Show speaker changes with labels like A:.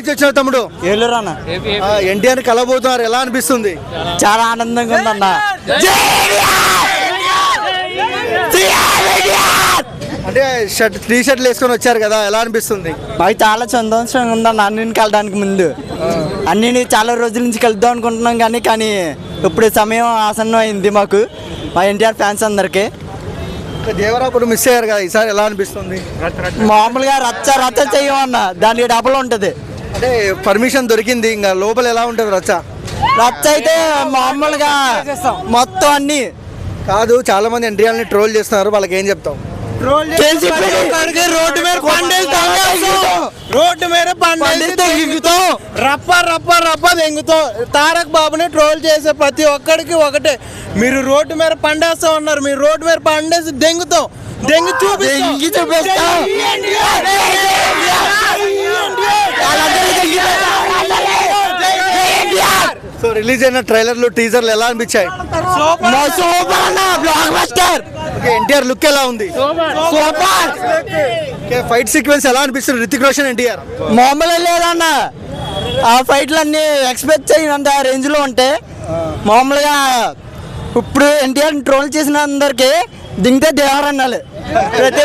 A: నుంచి వచ్చిన తమ్ముడు.
B: ఏలూరు అన్న.
A: ఎన్టీఆర్ కలబోతున్నారు ఎలా అనిపిస్తుంది?
B: చాలా ఆనందంగా ఉందన్న.
A: అంటే షర్ట్ టీ షర్ట్లు వేసుకొని వచ్చారు కదా ఎలా అనిపిస్తుంది?
B: మాకు చాలా సంతోషంగా ఉందన్న అన్నిని కలడానికి ముందు. అన్నిని చాలా రోజుల నుంచి కలుద్దాం అనుకుంటున్నాం కానీ కానీ ఇప్పుడు సమయం ఆసన్నం అయింది మాకు మా ఎన్టీఆర్ ఫ్యాన్స్ అందరికీ.
A: దేవరాపుడు మిస్ అయ్యారు కదా ఈసారి ఎలా అనిపిస్తుంది?
B: మామూలుగా రచ్చ రచ్చ చేయమన్న దానికి డబుల్ ఉంటుంది.
A: అంటే పర్మిషన్ దొరికింది. ఇంకా లోపల ఎలా ఉంటుంది రచ్చ?
B: రచ్చ అయితే మామూలుగా మొత్తం అన్ని.
A: కాదు చాలా మంది ఎన్టీఆర్ని ట్రోల్ చేస్తున్నారు. వాళ్ళకి ఏం చెప్తాం?
C: రోడ్డు మీద రోడ్డు మీద రప్ప రప్ప రప్ప తారక్ బాబుని ట్రోల్ చేసే ప్రతి ఒక్కడికి ఒకటే. మీరు రోడ్డు మీద పండేస్తా ఉన్నారు. మీరు రోడ్డు మీద పండేసి దెంగుతాం. దెంగి చూపిస్తాం.
A: రిలీజ్ అయిన ట్రైలర్లు టీజర్లు ఎలా అనిపించాయి? ఎన్టీఆర్ లుక్ ఎలా ఉంది? ఫైట్ సీక్వెన్స్ ఎలా అనిపిస్తుంది రితిక్ రోషన్ ఎన్టీఆర్?
B: మామూలు లేదన్న. ఆ ఫైట్లు అన్ని ఎక్స్పెక్ట్ చేయనంత రేంజ్లో ఉంటే మామూలుగా ఇప్పుడు ఎన్టీఆర్ ట్రోల్ చేసిన అందరికి దింగితే దేవర్ అన్నాలి ప్రతి